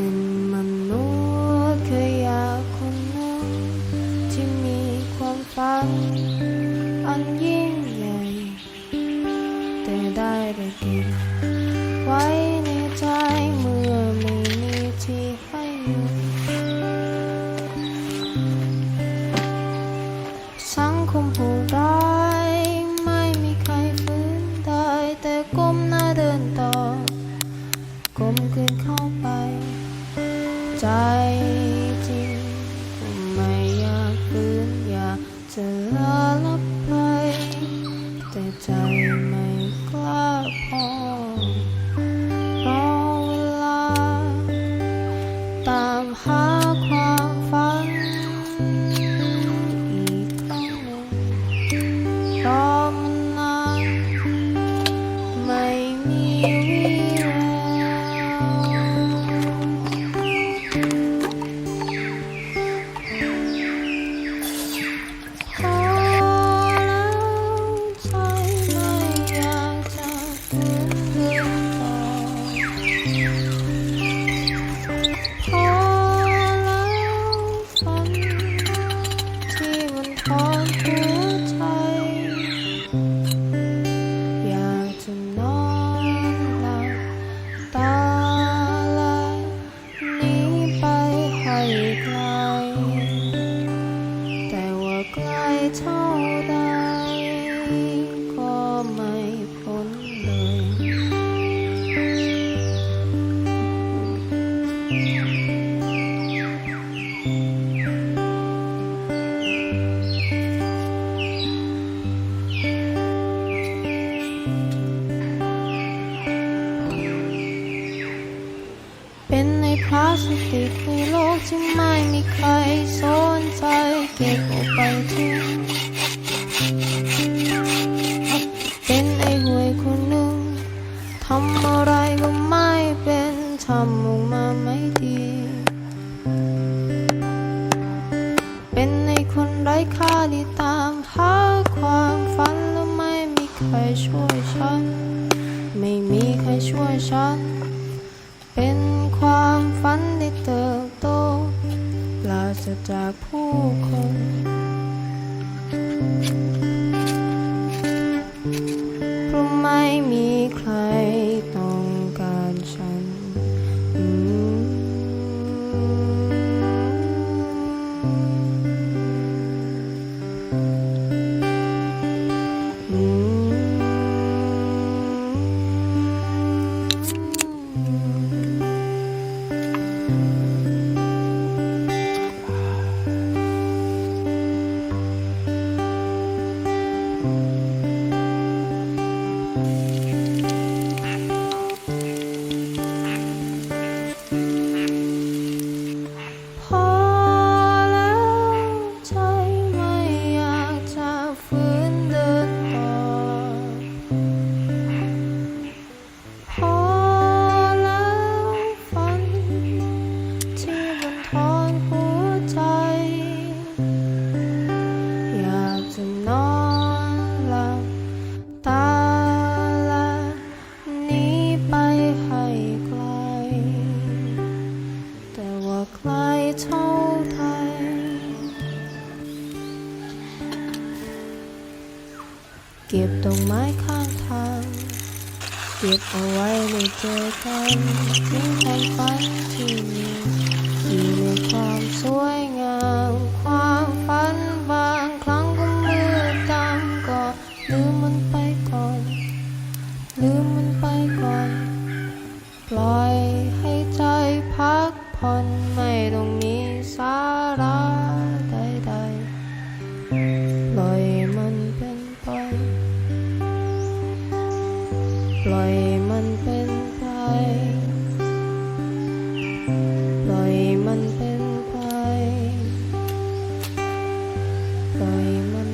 เป็นมนุษย์ขยะคนหนึ่งที่มีความฝันอันยิ่งใหญ่ แต่ได้แต่เก็บไว้ ใจจริงมไม่อยากฝืนอยากจะลาลับไป แต่ใจไม่กล้าพอ เป็นในพลาสติกในโลกที่ไม่มีใครสนใจเก็บออกไปทิ้งเป็นไอ้ห่วยคนหนึ่งทำอะไรก็ไม่เป็นทำออกมาไม่ดี เป็นในคนไร้ค่าที่ตามหาความฝันแล้วไม่มีใครช่วยฉัน ไม่มีใครช่วยฉัน เป็น ความฝันที่เติบโตปราศจากผู้คน เก็บดอกไม้ข้างทางเก็บเอาไว้ในเจอกันถึงความฝันที่มีที่มีความสวยงาม ความฝันบางครั้งก็มืดดำก็ลืมมันไปก่อน ลืมมันไปก่อน ปล่อยให้ใจพักผ่อนไม่ต้องมี ล่อยมันเป็นไป ปล่อยมันเป็นไป ปล่อยมัน